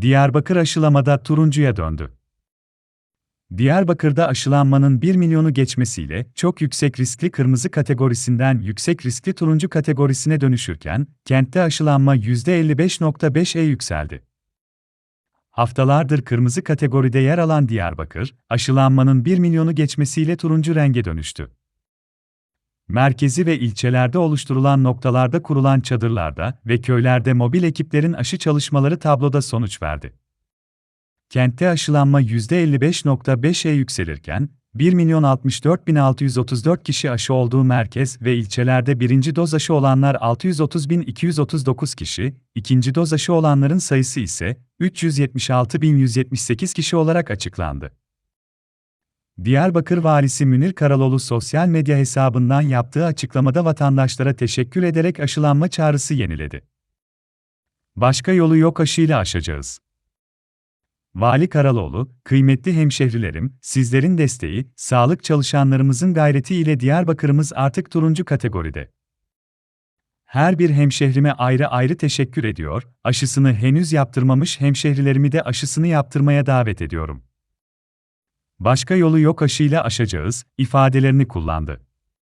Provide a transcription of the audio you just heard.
Diyarbakır aşılamada turuncuya döndü. Diyarbakır'da aşılanmanın 1 milyonu geçmesiyle çok yüksek riskli kırmızı kategorisinden yüksek riskli turuncu kategorisine dönüşürken, kentte aşılanma %55.5'e yükseldi. Haftalardır kırmızı kategoride yer alan Diyarbakır, aşılanmanın 1 milyonu geçmesiyle turuncu renge dönüştü. Merkezi ve ilçelerde oluşturulan noktalarda kurulan çadırlarda ve köylerde mobil ekiplerin aşı çalışmaları tabloda sonuç verdi. Kentte aşılanma %55.5'e yükselirken, 1.064.634 kişi aşı olduğu merkez ve ilçelerde birinci doz aşı olanlar 630.239 kişi, ikinci doz aşı olanların sayısı ise 376.178 kişi olarak açıklandı. Diyarbakır Valisi Münir Karaloğlu sosyal medya hesabından yaptığı açıklamada vatandaşlara teşekkür ederek aşılanma çağrısı yeniledi. Başka yolu yok aşıyla aşacağız. Vali Karaloğlu, kıymetli hemşehrilerim, sizlerin desteği, sağlık çalışanlarımızın gayreti ile Diyarbakır'ımız artık turuncu kategoride. Her bir hemşehrime ayrı ayrı teşekkür ediyor, aşısını henüz yaptırmamış hemşehrilerimi de aşısını yaptırmaya davet ediyorum. Başka yolu yok aşıyla aşacağız ifadelerini kullandı.